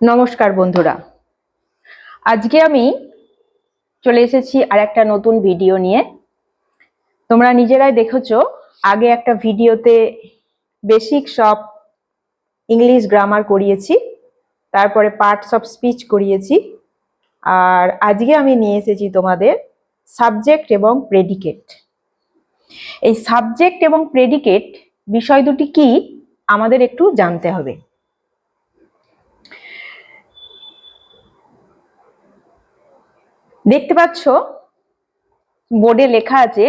নমস্কার বন্ধুরা। আজকে আমি চলে এসেছি আর একটা নতুন ভিডিও নিয়ে। তোমরা নিজেরাই দেখেছ, আগে একটা ভিডিওতে বেসিক সব ইংলিশ গ্রামার করিয়েছি, তারপরে পার্টস অফ স্পিচ করিয়েছি। আর আজকে আমি নিয়ে এসেছি তোমাদের সাবজেক্ট এবং প্রেডিকেট এই সাবজেক্ট এবং প্রেডিকেট বিষয় দুটি কি, আমাদের একটু জানতে হবে। দেখতে পাচ্ছ? বোর্ডে লেখা আছে,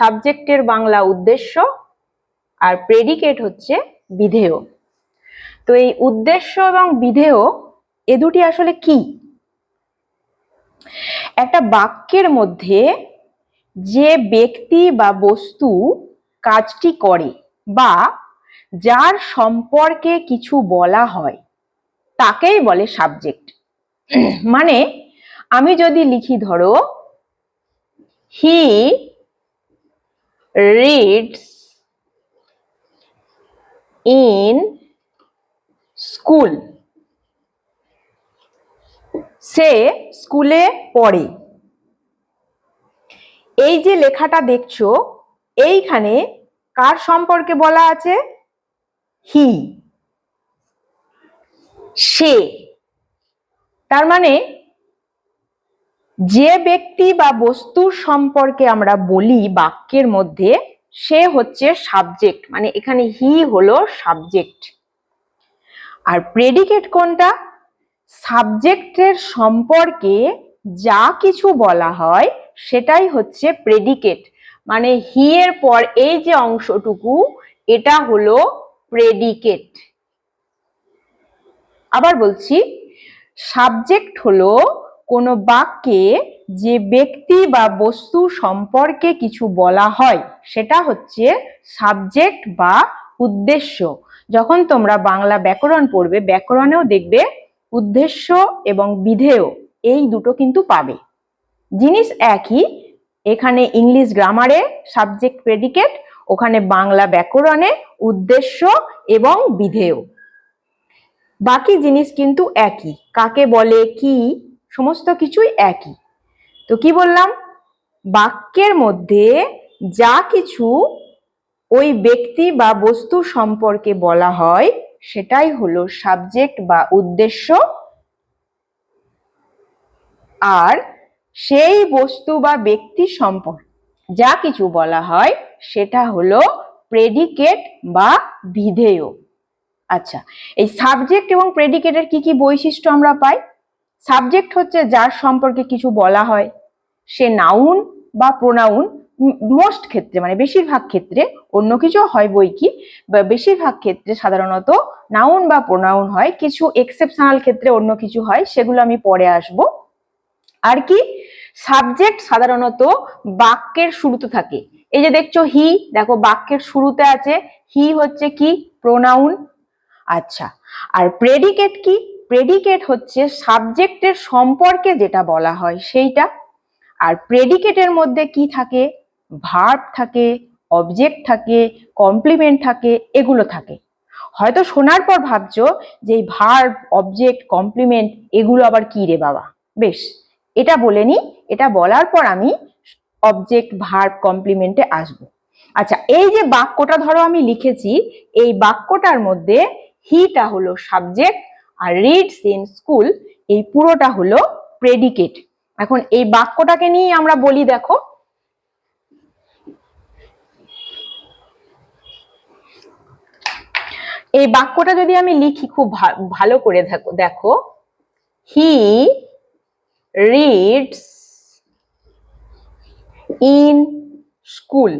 সাবজেক্টের বাংলা উদ্দেশ্য আর প্রেডিকেট হচ্ছে বিধেয়। তো এই উদ্দেশ্য এবং বিধেয় এ দুটি আসলে কি? একটা বাক্যের মধ্যে যে ব্যক্তি বা বস্তু কাজটি করে বা যার সম্পর্কে কিছু বলা হয়, তাকেই বলে সাবজেক্ট মানে আমি যদি লিখি ধরো হি রিডস ইন স্কুল সে স্কুলে পড়ে। এই যে লেখাটা দেখছ, এইখানে কার সম্পর্কে বলা আছে? হি সে। তার মানে যে ব্যক্তি বা বস্তুর সম্পর্কে আমরা বলি বাক্যের মধ্যে, সে হচ্ছে সাবজেক্ট মানে এখানে হি হলো সাবজেক্ট আর প্রেডিকেট কোনটা? সাবজেক্টের সম্পর্কে যা কিছু বলা হয়, সেটাই হচ্ছে প্রেডিকেট মানে হি এর পর এই যে অংশটুকু, এটা হলো প্রেডিকেট আবার বলছি সাবজেক্ট হলো কোনো বাক্যে যে ব্যক্তি বা বস্তু সম্পর্কে কিছু বলা হয়, সেটা হচ্ছে সাবজেক্ট বা উদ্দেশ্য। যখন তোমরা বাংলা ব্যাকরণ পড়বে, ব্যাকরণেও দেখবে উদ্দেশ্য এবং বিধেয়, এই দুটো কিন্তু পাবে। জিনিস একই, এখানে ইংলিশ গ্রামারে সাবজেক্ট প্রেডিকেট ওখানে বাংলা ব্যাকরণে উদ্দেশ্য এবং বিধেয়। বাকি জিনিস কিন্তু একই, কাকে বলে, কি সমস্ত কিছুই একই। তো কি বললাম? বাক্যের মধ্যে যা কিছু ওই ব্যক্তি বা বস্তু সম্পর্কে বলা হয়, সেটাই হলো সাবজেক্ট বা উদ্দেশ্য। আর সেই বস্তু বা ব্যক্তি সম্পর্কে যা কিছু বলা হয়, সেটা হলো প্রেডিকেট বা বিধেয়। আচ্ছা এই সাবজেক্ট এবং প্রেডিকেটের কি কি বৈশিষ্ট্য আমরা পাই? সাবজেক্ট হচ্ছে যার সম্পর্কে কিছু বলা হয়। সে নাউন বা প্রোনাউন মোস্ট ক্ষেত্রে মানে বেশিরভাগ ক্ষেত্রে অন্য কিছু হয় বই কি বেশিরভাগ ক্ষেত্রে সাধারণত নাউন বা প্রোনাউন হয়। কিছু এক্সেপশনাল ক্ষেত্রে অন্য কিছু হয়, সেগুলো আমি পরে আসব। আর কি? সাবজেক্ট সাধারণত বাক্যের শুরুতে থাকে। এই যে দেখছ হি দেখো বাক্যের শুরুতে আছে হি হচ্ছে কি? প্রোনাউন আচ্ছা আর প্রেডিকেট কি? প্রেডিকেট হচ্ছে সাবজেক্টের সম্পর্কে যেটা বলা হয় সেইটা। আর প্রেডিকেটের মধ্যে কি থাকে? ভার্ব থাকে অবজেক্ট থাকে কমপ্লিমেন্ট থাকে, এগুলো থাকে। হয়তো শোনার পর ভাবছ যে এই ভার্ব অবজেক্ট কমপ্লিমেন্ট এগুলো আবার কি রে বাবা? বেশ, এটা বলে নি, এটা বলার পর আমি অবজেক্ট ভার্ব কমপ্লিমেন্টে আসব। আচ্ছা এই যে বাক্যটা ধরো আমি লিখেছি, এই বাক্যটার মধ্যে হিটা হলো সাবজেক্ট আর রিডস ইন স্কুল এই পুরোটা হলো প্রেডিকেট এখন এই বাক্যটাকে নিয়ে আমরা বলি, দেখো। এই বাক্যটা যদি আমি লিখি খুব ভালো করে দেখো হি রিডস ইন স্কুল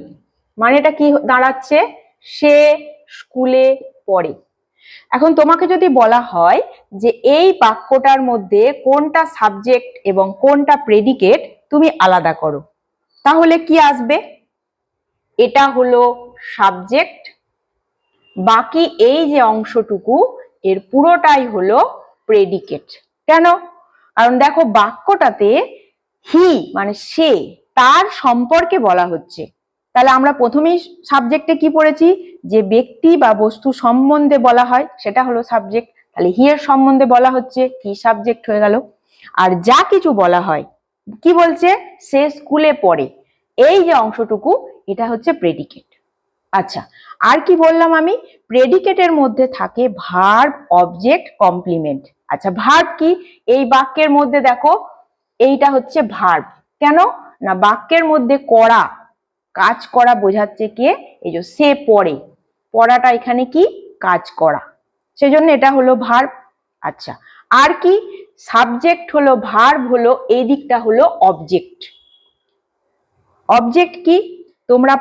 মানে এটা কি দাঁড়াচ্ছে? সে স্কুলে পড়ে। এখন তোমাকে যদি বলা হয় যে এই বাক্যটার মধ্যে কোনটা সাবজেক্ট এবং কোনটা প্রেডিকেট তুমি আলাদা করো, তাহলে কি আসবে? এটা হলো সাবজেক্ট বাকি এই যে অংশটুকু, এর পুরোটাই হলো প্রেডিকেট কেন? কারণ দেখো বাক্যটাতে হি মানে সে, তার সম্পর্কে বলা হচ্ছে। তাহলে আমরা প্রথমেই সাবজেক্টে কি পড়েছি? যে ব্যক্তি বা বস্তু সম্বন্ধে বলা হয়, সেটা হলো সাবজেক্ট তাহলে হি এর সম্বন্ধে বলা হচ্ছে, কি সাবজেক্ট হয়ে গেল? আর যা কিছু বলা হয়, কি বলছে? সে স্কুলে পড়ে। এই যে অংশটুকু, এটা হচ্ছে প্রেডিকেট আচ্ছা আর কি বললাম আমি? প্রেডিকেটের মধ্যে থাকে ভার্ব অবজেক্ট কমপ্লিমেন্ট আচ্ছা ভার্ব কি? এই বাক্যের মধ্যে দেখো, এইটা হচ্ছে ভার্ব কেন? না, বাক্যের মধ্যে করা কাজ করা বোঝাচ্ছে কে? এই যে সে পড়ে। পড়াটা এখানে কি? কাজ করা। সেজন্য এটা হলো ভার্ব আচ্ছা আর কি? সাবজেক্ট হলো ভার্ব হলো, এই দিকটা হলো অবজেক্ট অবজেক্ট কি? তোমরা,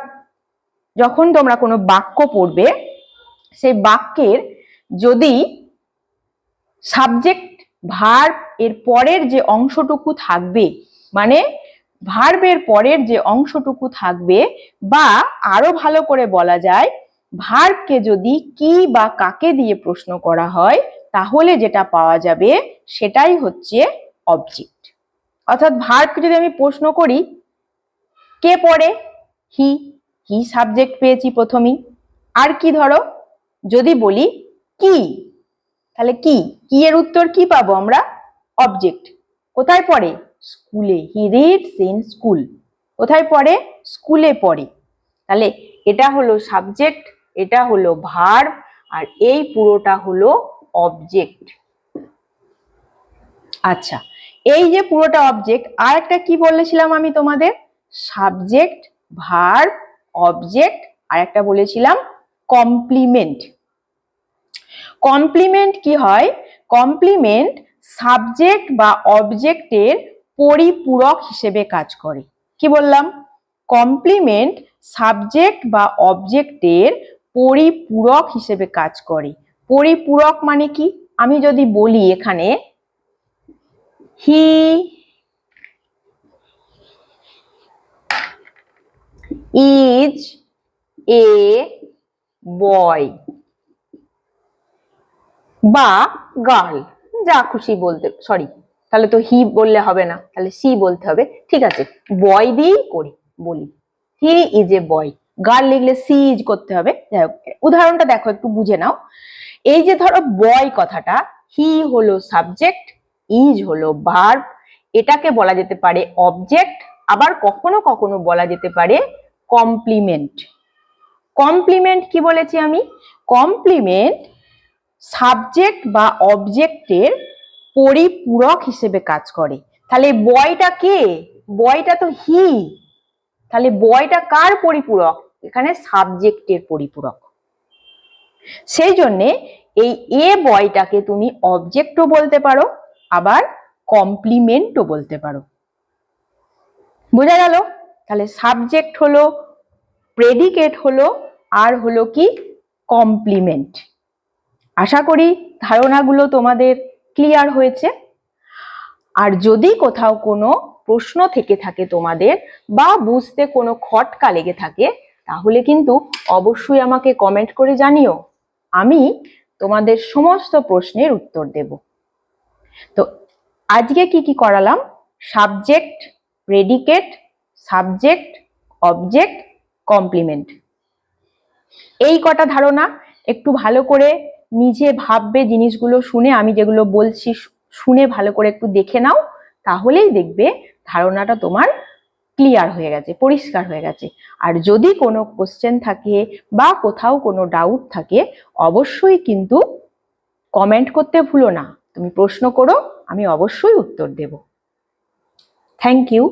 যখন তোমরা কোনো বাক্য পড়বে, সেই বাক্যের যদি সাবজেক্ট ভার্ব এর পরের যে অংশটুকু থাকবে মানে ভার্বের পরের যে অংশটুকু থাকবে বা আরও ভালো করে বলা যায়, ভার্বকে যদি কি বা কাকে দিয়ে প্রশ্ন করা হয়, তাহলে যেটা পাওয়া যাবে সেটাই হচ্ছে অবজেক্ট অর্থাৎ ভার্বকে যদি আমি প্রশ্ন করি, কে পড়ে? হি। হি সাবজেক্ট পেয়েছি প্রথমেই। আর কি ধরো? যদি বলি, কি? তাহলে কি? কি এর উত্তর কি পাবো আমরা? অবজেক্ট কোথায় পড়ে? স্কুলে হি রিডস ইন স্কুল কোথায় পড়ে? স্কুলে পড়ে। তাহলে এটা হলো সাবজেক্ট এটা হলো ভার্ব আর এই পুরোটা হলো অবজেক্ট আচ্ছা এই যে পুরোটা অবজেক্ট আর একটা কি বলেছিলাম আমি তোমাদের? সাবজেক্ট ভার্ব অবজেক্ট আর একটা বলেছিলাম কমপ্লিমেন্ট কমপ্লিমেন্ট কি হয়? কমপ্লিমেন্ট সাবজেক্ট বা অবজেক্টের পরিপূরক হিসেবে কাজ করে। কি বললাম? কমপ্লিমেন্ট সাবজেক্ট বা অবজেক্টের পরিপূরক হিসেবে কাজ করে। পরিপূরক মানে কি? আমি যদি বলি এখানে হি ইজ এ বয় বা গার্ল যা খুশি বলতে সরি তাহলে তো হি বললে হবে না, তাহলে সি বলতে হবে। ঠিক আছে বয় দিয়েই করি, বলি। He is a boy girl লিখলে সি ইজ করতে হবে। যাই হোক, উদাহরণটা দেখো, একটু বুঝে নাও। এই যে ধরো বয় কথাটা হি হলো সাবজেক্ট ইজ হলো ভার্ব এটাকে বলা যেতে পারে অবজেক্ট আবার কখনো কখনো বলা যেতে পারে কমপ্লিমেন্ট কমপ্লিমেন্ট কি বলেছি আমি? কমপ্লিমেন্ট সাবজেক্ট বা অবজেক্টের পরিপূরক হিসেবে কাজ করে। তাহলে বয়টা কে? বয়টা তো হি তাহলে বয়টা কার পরিপূরক? এখানে সাবজেক্টের পরিপূরক। সেই জন্যে এই এ বয়টাকে তুমি অবজেক্টও বলতে পারো, আবার কমপ্লিমেন্টও বলতে পারো। বোঝা গেল? তাহলে সাবজেক্ট হলো প্রেডিকেট হলো, আর হলো কি? কমপ্লিমেন্ট আশা করি ধারণাগুলো তোমাদের ক্লিয়ার হয়েছে। আর যদি কোথাও কোনো প্রশ্ন থেকে থাকে তোমাদের বা বুঝতে কোনো খটকা লেগে থাকে, তাহলে কিন্তু অবশ্যই আমাকে কমেন্ট করে জানিও। আমি তোমাদের সমস্ত প্রশ্নের উত্তর দেব। তো আজকে কি কি করালাম? Subject predicate subject object complement এই কটা ধারণা একটু ভালো করে নিজে ভাববে জিনিসগুলো শুনে, আমি যেগুলো বলছি শুনে ভালো করে একটু দেখে নাও, তাহলেই দেখবে ধারণাটা তোমার ক্লিয়ার হয়ে গেছে, পরিষ্কার হয়ে গেছে। আর যদি কোনো কোশ্চেন থাকে বা কোথাও কোনো ডাউট থাকে, অবশ্যই কিন্তু কমেন্ট করতে ভুলো না। তুমি প্রশ্ন করো, আমি অবশ্যই উত্তর দেব। Thank you